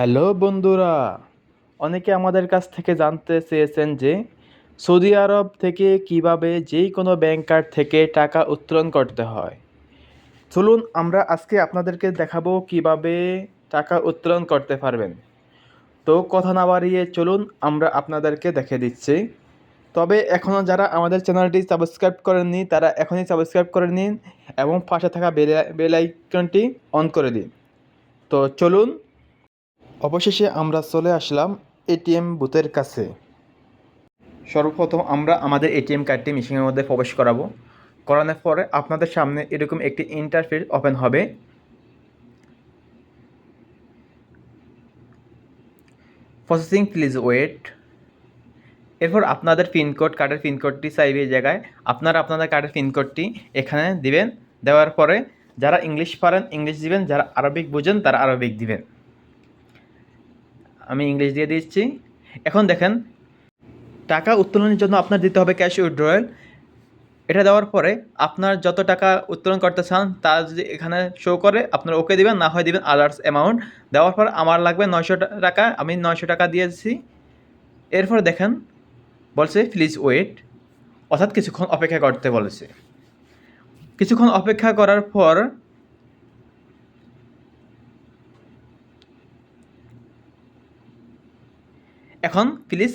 Hello বন্ধুরা, অনেকে আমাদের কাছ থেকে জানতে চেয়েছেন যে সৌদি আরব থেকে কীভাবে যেই কোনো ব্যাংক কার্ড থেকে টাকা উত্তোলন করতে হয়। চলুন আমরা আজকে আপনাদেরকে দেখাবো কীভাবে টাকা উত্তোলন করতে পারবেন। তো কথা না বাড়িয়ে চলুন আমরা আপনাদেরকে দেখে দিচ্ছি। তবে এখনও যারা আমাদের চ্যানেলটি সাবস্ক্রাইব করেননি, তারা এখনই সাবস্ক্রাইব করে নিন এবং পাশে থাকা বেল বেল অন করে দিন। তো চলুন অবশেষে আমরা চলে আসলাম এটিএম বুথের কাছে। সর্বপ্রথম আমরা আমাদের এটিএম কার্ডটি মেশিনের মধ্যে প্রবেশ করাবো। করানোর পরে আপনাদের সামনে এরকম একটি ইন্টারফেস ওপেন হবে। প্রসেসিং প্লিজ ওয়েট এরপর আপনাদের পিনকোড কার্ডের পিনকোডটি চাইবে এই জায়গায়। আপনারা আপনাদের কার্ডের পিনকোডটি এখানে দিবেন। দেওয়ার পরে যারা ইংলিশ পারেন, ইংলিশ দিবেন। যারা আরবিক বুঝেন, তারা আরবিক দিবেন। আমি ইংলিশ দিয়ে দিচ্ছি। এখন দেখেন, টাকা উত্তোলনের জন্য আপনার দিতে হবে ক্যাশ উইথড্রয়াল এটা দেওয়ার পরে আপনার যত টাকা উত্তোলন করতে চান, তা যদি এখানে শো করে, আপনার ওকে দেবেন, না হয় দিবেন আদার্স অ্যামাউন্ট দেওয়ার পর আমার লাগবে নয়শো টাকা, আমি নয়শো টাকা দিয়েছি। এরপর দেখেন, বলছে প্লিজ ওয়েট অর্থাৎ কিছুক্ষণ অপেক্ষা করতে বলেছে। কিছুক্ষণ অপেক্ষা করার পর এখন প্লিজ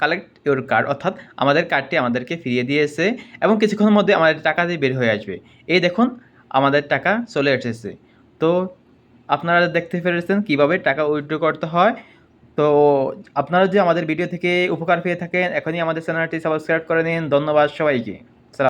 কালেক্ট ইউর কার্ড অর্থাৎ আমাদের কার্ডটি আমাদেরকে ফিরিয়ে দিয়েছে এবং কিছুক্ষণের মধ্যে আমাদের টাকা দিয়ে বের হয়ে আসবে। এই দেখুন, আমাদের টাকা চলে এসেছে। তো আপনারা দেখতে পেরেছেন কীভাবে টাকা উইথড্র করতে হয়। তো আপনারা যদি আমাদের ভিডিও থেকে উপকার পেয়ে থাকেন, এখনই আমাদের চ্যানেলটি সাবস্ক্রাইব করে নিন। ধন্যবাদ সবাইকে।